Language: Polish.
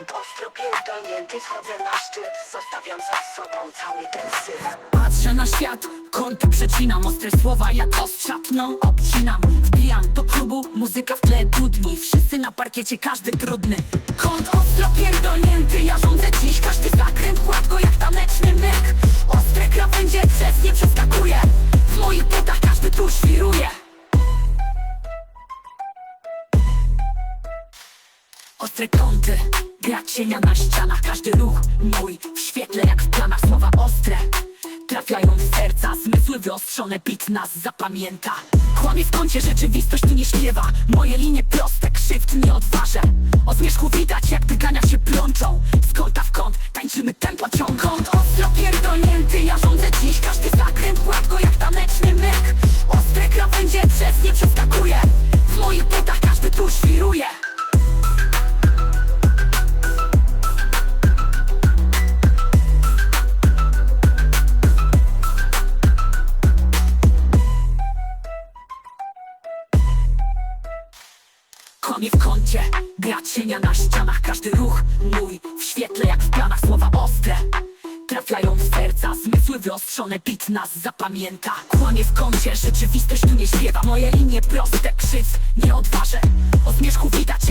Ostro pierdolnięty, schodzę na szczyt Zostawiam za sobą cały ten syf. Patrzę na świat, kąty przecinam Ostre słowa jak ostrzapną obcinam Wbijam do klubu, muzyka w tle dudni. Wszyscy na parkiecie, każdy trudny Kąt Ostre kąty, gra cienia na ścianach. Każdy ruch mój w świetle jak w planach. Słowa ostre trafiają w serca Zmysły wyostrzone, bit nas zapamięta. Kłamie w kącie, rzeczywistość tu nie śpiewa. Moje linie proste, krzywd nie odważę. O zmierzchu widać jak tygania się plączą. Z kąta w kąt tańczymy tempo ciąg Kąt ostro pierdolnięty, ja rządzę dziś. Każdy oczami w kącie. Gra cienia na ścianach, każdy ruch mój W świetle jak w planach słowa ostre. Trafiają w serca, zmysły wyostrzone, bit nas zapamięta. Kłamie w kącie, rzeczywistość tu nie śpiewa. Moje linie proste, krzyc nie odważę. Od zmierzchu widać